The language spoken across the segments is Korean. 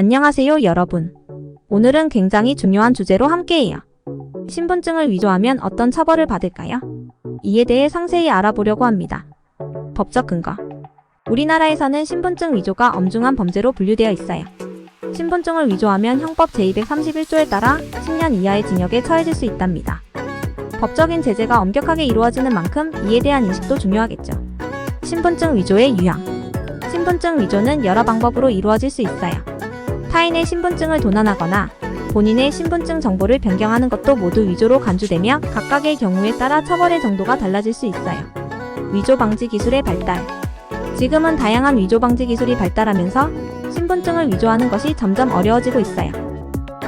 안녕하세요, 여러분. 오늘은 굉장히 중요한 주제로 함께해요. 신분증을 위조하면 어떤 처벌을 받을까요? 이에 대해 상세히 알아보려고 합니다. 법적 근거. 우리나라에서는 신분증 위조가 엄중한 범죄로 분류되어 있어요. 신분증을 위조하면 형법 제231조에 따라 10년 이하의 징역에 처해질 수 있답니다. 법적인 제재가 엄격하게 이루어지는 만큼 이에 대한 인식도 중요하겠죠. 신분증 위조의 유형. 신분증 위조는 여러 방법으로 이루어질 수 있어요. 타인의 신분증을 도난하거나 본인의 신분증 정보를 변경하는 것도 모두 위조로 간주되며 각각의 경우에 따라 처벌의 정도가 달라질 수 있어요. 위조 방지 기술의 발달. 지금은 다양한 위조 방지 기술이 발달하면서 신분증을 위조하는 것이 점점 어려워지고 있어요.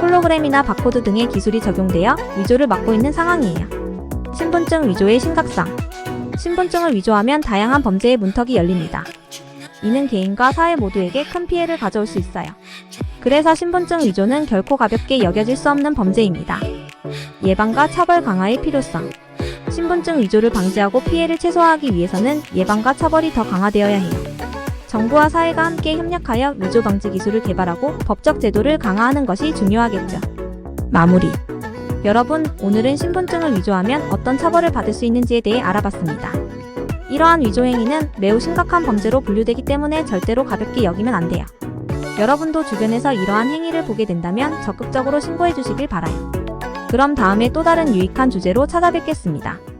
홀로그램이나 바코드 등의 기술이 적용되어 위조를 막고 있는 상황이에요. 신분증 위조의 심각성. 신분증을 위조하면 다양한 범죄의 문턱이 열립니다. 이는 개인과 사회 모두에게 큰 피해를 가져올 수 있어요. 그래서 신분증 위조는 결코 가볍게 여겨질 수 없는 범죄입니다. 예방과 처벌 강화의 필요성. 신분증 위조를 방지하고 피해를 최소화하기 위해서는 예방과 처벌이 더 강화되어야 해요. 정부와 사회가 함께 협력하여 위조 방지 기술을 개발하고 법적 제도를 강화하는 것이 중요하겠죠. 마무리. 여러분, 오늘은 신분증을 위조하면 어떤 처벌을 받을 수 있는지에 대해 알아봤습니다. 이러한 위조 행위는 매우 심각한 범죄로 분류되기 때문에 절대로 가볍게 여기면 안 돼요. 여러분도 주변에서 이러한 행위를 보게 된다면 적극적으로 신고해 주시길 바라요. 그럼 다음에 또 다른 유익한 주제로 찾아뵙겠습니다.